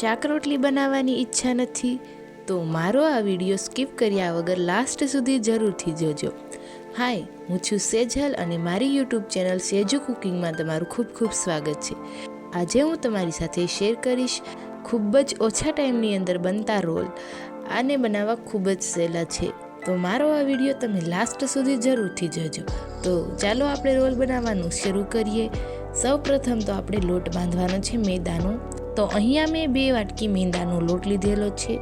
શાક રોટલી બનાવવાની ઈચ્છા નથી, તો મારો આ વીડિયો સ્કીપ કર્યા વગર લાસ્ટ સુધી જરૂરથી જોજો. હાય, હું છું સેજલ અને મારી યુટ્યુબ ચેનલ સેજુ કુકિંગમાં તમારું ખૂબ ખૂબ સ્વાગત છે. આજે હું તમારી સાથે શેર કરીશ ખૂબ જ ઓછા ટાઈમની અંદર બનતા રોલ, આને બનાવવા ખૂબ જ સહેલા છે. તો મારો આ વીડિયો તમે લાસ્ટ સુધી જરૂરથી જોજો. તો ચાલો આપણે રોલ બનાવવાનું શરૂ કરીએ. સૌ પ્રથમ તો આપણે લોટ બાંધવાનો છે મેદાનો. તો અહીંયા મેં બે વાટકી મેંદાનો લોટ લીધેલો છે.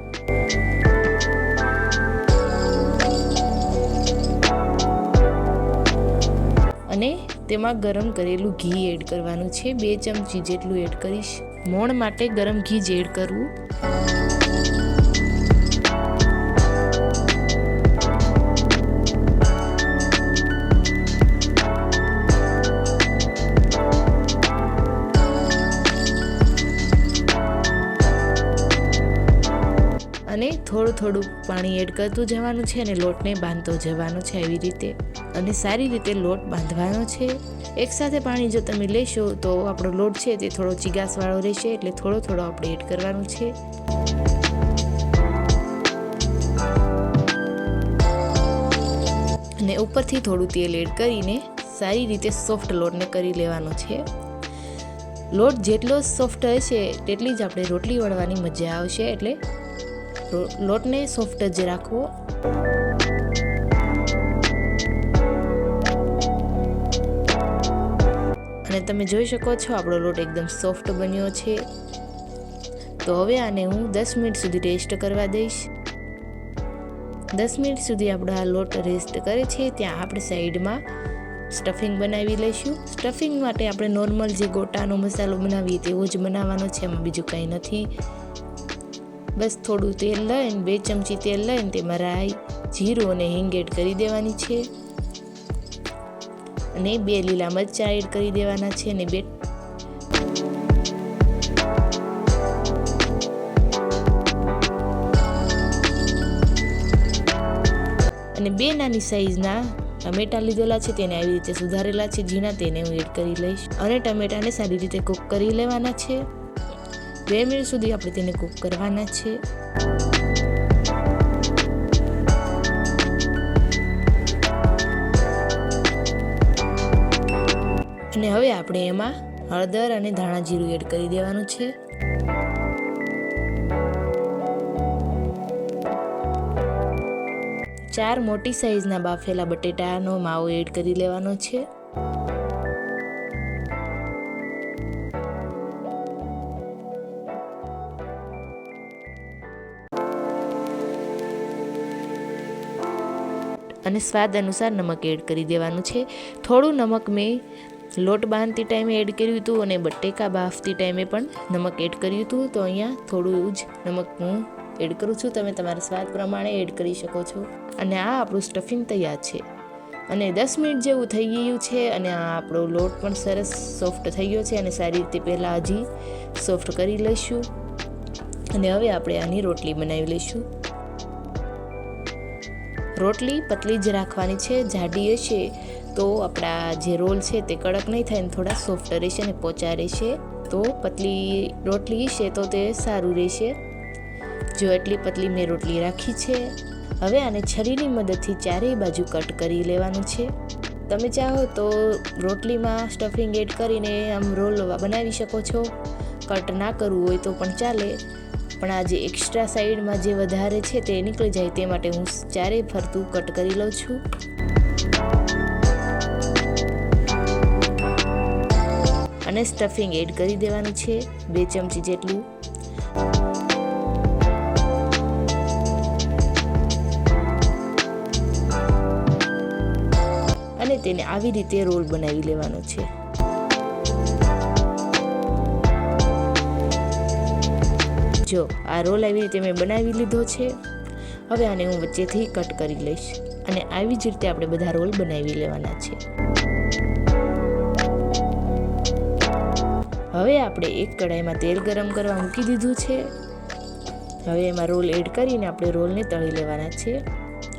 અને તેમાં ગરમ કરેલું ઘી એડ કરવાનું છે. બે ચમચી જેટલું એડ કરીશ. મોણ માટે ગરમ ઘી જ એડ કરવું. થોડું થોડું પાણી એડ કરતું જવાનું છે અને લોટને બાંધતો જવાનો છે એવી રીતે. અને સારી રીતે લોટ બાંધવાનો છે. એકસાથે પાણી જો તમે લેશો તો આપણો લોટ છે તે થોડો ચીગાસવાળો રહેશે એટલે થોડો થોડો આપણે એડ કરવાનું છે. અને ઉપરથી થોડું તેલ એડ કરીને સારી રીતે સોફ્ટ લોટને કરી લેવાનો છે. લોટ જેટલો સોફ્ટ હશે તેટલી જ આપણે રોટલી વળવાની મજા આવશે એટલે લોટને સોફ્ટ જ રાખવો. અને તમે જોઈ શકો છો, આપણો લોટ એકદમ સોફ્ટ બન્યો છે. તો હવે આને હું દસ મિનિટ સુધી રેસ્ટ કરવા દઈશ. દસ મિનિટ સુધી આપણો આ લોટ રેસ્ટ કરે છે, ત્યાં આપણે સાઈડમાં સ્ટફિંગ બનાવી લઈશું. સ્ટફિંગ માટે આપણે નોર્મલ જે ગોટાનો મસાલો બનાવીએ તેવો જ બનાવવાનો છે, એમાં બીજું કંઈ નથી. બસ થોડું તેલ લઈને, બે ચમચી તેલ લઈને તેમાં રાઈ, જીરું અને હિંગ એડ કરી દેવાની છે. અને બે લીલા મરચાં એડ કરી દેવાના છે અને બે અને બે નાની સાઈઝના ટમેટા લીધેલા છે, તેને આવી રીતે સુધારેલા છે ઝીણા તેને હું એડ કરી લઈશ. અને ટમેટાને સારી રીતે કૂક કરી લેવાના છે. બે મિનિટ સુધી આપણે તેને કૂક કરવાના છે. અને હવે આપણે એમાં હળદર અને ધાણા જીરું એડ કરી દેવાનું છે. ચાર મોટી સાઈઝના બાફેલા બટેટાનો માવો એડ કરી લેવાનો છે. અને સ્વાદ અનુસાર નમક એડ કરી દેવાનું છે. થોડું નમક મેં લોટ બાંધતી ટાઈમે એડ કર્યું હતું અને બટેકા બાફતી ટાઈમે પણ નમક એડ કર્યું હતું. તો અહીંયા થોડું જ નમક હું એડ કરું છું. તમે તમારા સ્વાદ પ્રમાણે એડ કરી શકો છો. અને આ આપણું સ્ટફિંગ તૈયાર છે. અને દસ મિનિટ જેવું થઈ ગયું છે અને આ આપણો લોટ પણ સરસ સોફ્ટ થઈ ગયો છે અને સારી રીતે પહેલાં હજી સોફ્ટ કરી લઈશું. અને હવે આપણે આની રોટલી બનાવી લઈશું. રોટલી પતલી જ રાખવાની છે જાડી હશે તો આપણા જે રોલ છે તે કડક નહીં થાય ને થોડા સોફ્ટ રહેશે ને પોચા રહેશે. તો પતલી રોટલી હશે તો તે સારું રહેશે. જો એટલી પતલી મેં રોટલી રાખી છે, હવે આને છરીની મદદથી ચારેય બાજુ કટ કરી લેવાનું છે. તમે ચાહો તો રોટલીમાં સ્ટફિંગ એડ કરીને આમ રોલ બનાવી શકો છો. કટ ના કરવું હોય તો પણ ચાલે. પણ આ જે એક્સ્ટ્રા સાઈડમાં જે વધારે છે તે નીકળી જાય તે માટે હું ચારે ફરતું કટ કરી લઉં છું. અને સ્ટફિંગ એડ કરી દેવાનું છે બે ચમચી જેટલું. અને તેને આવી રીતે રોલ બનાવી લેવાનો છે. જો આ રોલ આવી રીતે મેં બનાવી લીધો છે. હવે આને હું વચ્ચેથી કટ કરી લઈશ અને આવી જ રીતે આપણે બધા રોલ બનાવી લેવાના છે. હવે આપણે એક કડાઈમાં તેલ ગરમ કરવા મૂકી દીધું છે. હવે એમાં રોલ એડ કરીને આપણે રોલને તળી લેવાના છે.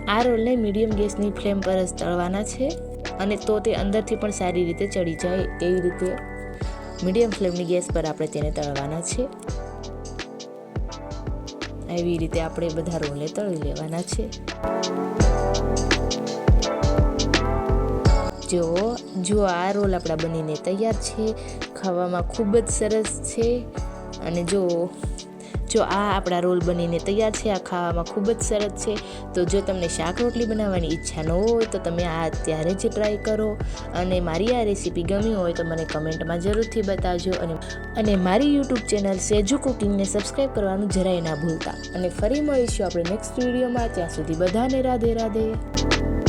આ રોલને મીડિયમ ગેસની ફ્લેમ પર જ તળવાના છે અને તો તે અંદરથી પણ સારી રીતે ચડી જાય એવી રીતે. મીડિયમ ફ્લેમની ગેસ પર આપણે તેને તળવાના છે. એવી રીતે આપણે બધા રોલે તળી લેવાના છે. જો જો આ રોલ આપણા બનીને તૈયાર છે, ખાવામાં ખૂબ જ સરસ છે, અને જો જો આ આપણા રોલ બનીને તૈયાર છે, આ ખાવામાં ખૂબ જ સરસ છે. તો જો તમને શાક રોટલી બનાવવાની ઈચ્છા ન હોય, તો તમે આ અત્યારે જ ટ્રાય કરો. અને મારી આ રેસીપી ગમી હોય, તો મને કમેન્ટમાં જરૂરથી બતાવજો. અને અને મારી યુટ્યુબ ચેનલ સેજુ કુકિંગને સબસ્ક્રાઈબ કરવાનું જરાય ના ભૂલતા. અને ફરી મળીશું આપણે નેક્સ્ટ વિડીયોમાં. ત્યાં સુધી બધાને રાધે રાધે.